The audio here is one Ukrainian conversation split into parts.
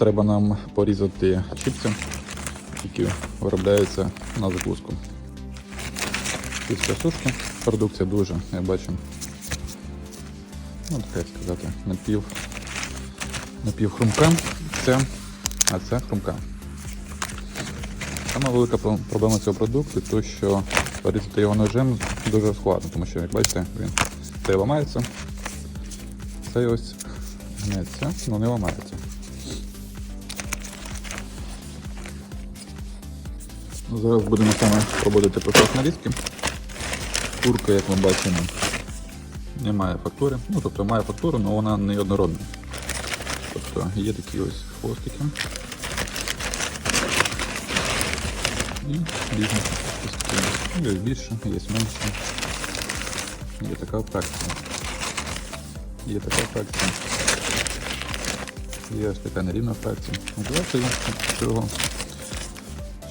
Треба нам порізати чіпси, які виробляються на закуску. Після сушки продукція дуже, я бачу. Ну, так сказати, напів, напів хрумка. Це, а це хрумка. Сама велика проблема цього продукту, то що порізати його ножем дуже складно, тому що, як бачите, він цей ламається, цей ось гнеться, але не ламається. Зараз будемо саме проводити процес нарізки. Курка, як ми бачимо, не має фактури. Ну, тобто має фактуру, але вона не однородна. Тобто є такі ось хвостики. І різні. Є більше, є менше. Є така фракція. Є така фракція. Є ось така нерівна фракція. Мотивація цього.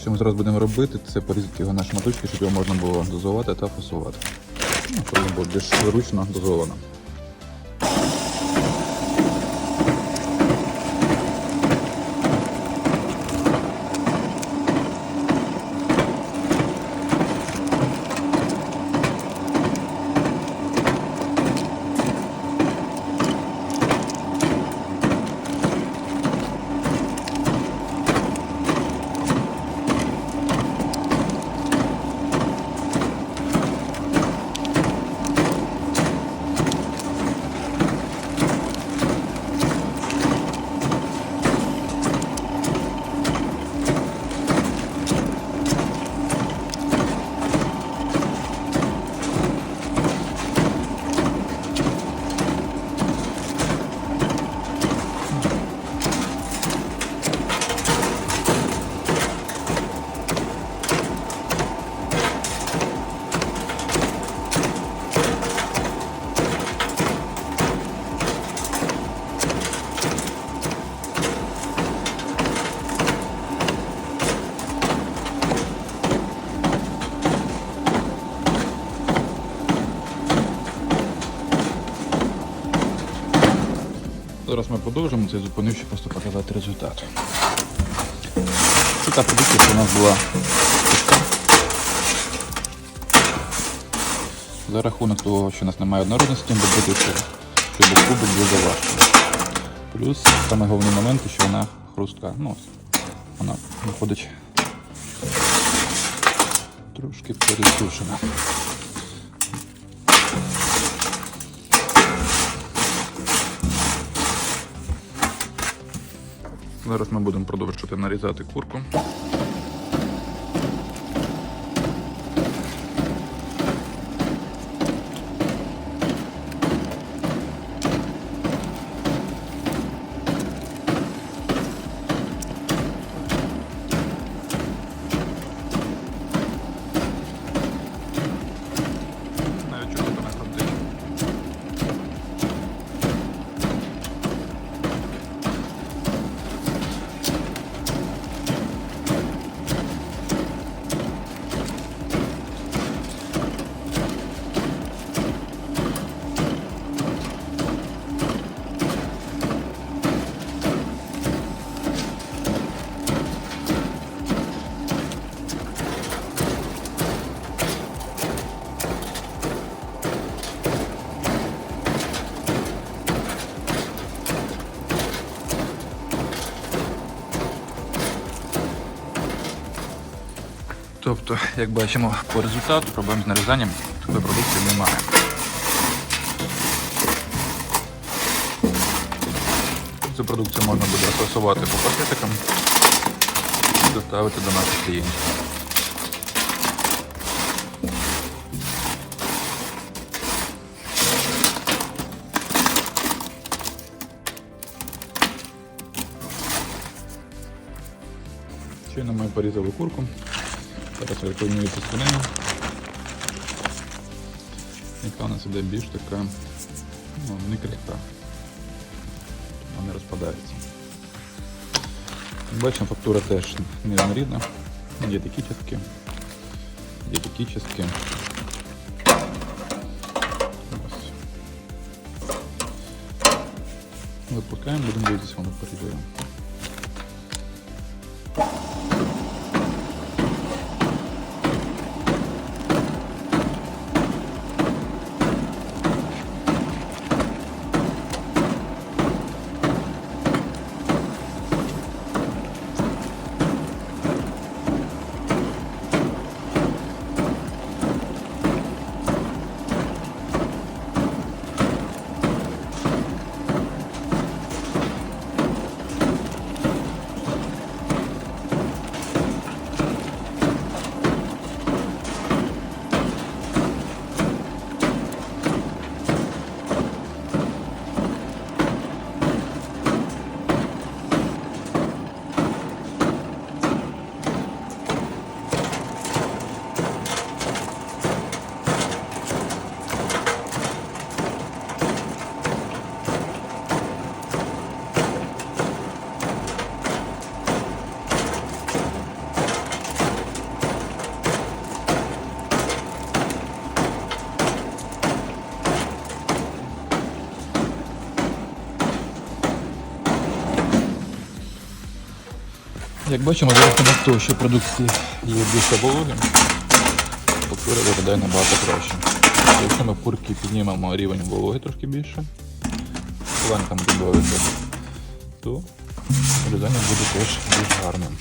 Що ми зараз будемо робити, це порізати його на шматочки, щоб його можна було дозувати та фасувати. Ну, було більш ручно дозовано. Ми продовжимо це зупинивши просто показати результат. Це та продукція, що у нас була пушка. За рахунок того, що у нас немає однородності, добитися, щоб кубик дуже важко. Плюс саме головний момент, що вона хрустка. Ну, вона виходить трошки пересушена. Зараз ми будемо продовжувати нарізати курку. Тобто, як бачимо по результату, проблем з нарізанням такої продукції немає. Цю продукцію можна буде розфасувати по пакетикам і доставити до наших клієнтів. Щойно ми порізали курку. Зараз я пильную цю свинину. Яка у нас іде більш така ну, не крихка. Вона не розпадається. Бачимо, фактура теж нерівнорідна. Є такі частки, є такі частки. Ось. Випускаємо, будемо дивитися, воно порізує. Як бачимо, за рахунок того, що продукції є більше вологи, культура виглядає набагато краще. Якщо ми курки піднімемо рівень вологи трошки більше, планкам додати, то виглядання буде теж більш гарним.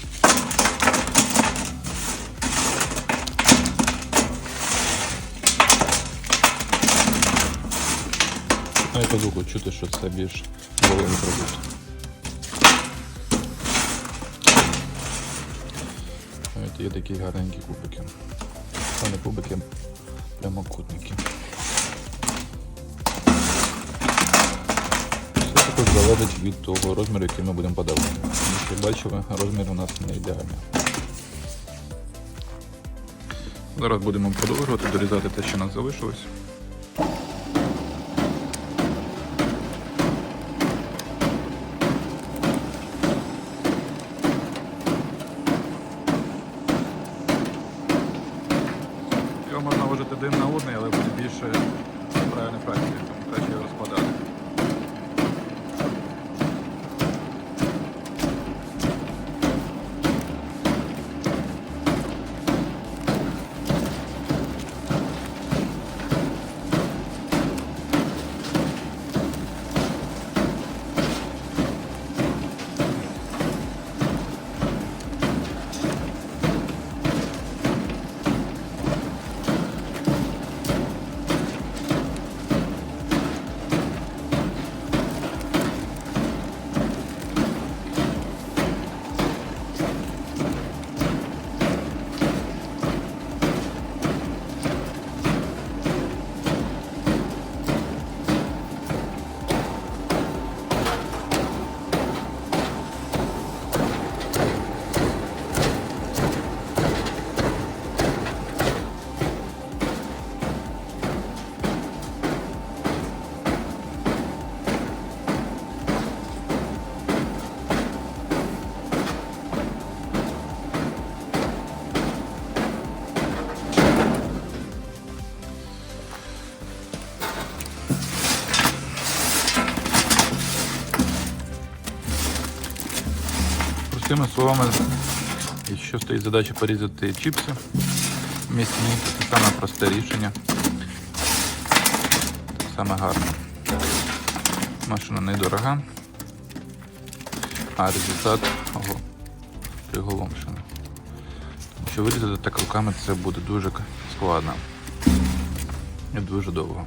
Ну і по звуку чути, що це більш вологий продукт. Є такі гарненькі кубики. Це не кубики, прямокутники. Все також залежить від того розміру, який ми будемо подавати. Як бачили, розмір у нас не ідеальний. Зараз будемо продовжувати дорізати те, що нас залишилось. Можна вложити один на одний, але буде більше правильної фракції, краще його розкладати. Простими словами, якщо стоїть задача порізати чіпси м'ясні, це саме просте рішення. Саме гарне. Машина недорога, а результат ого, приголомшений. Тому що вирізати так руками це буде дуже складно і дуже довго.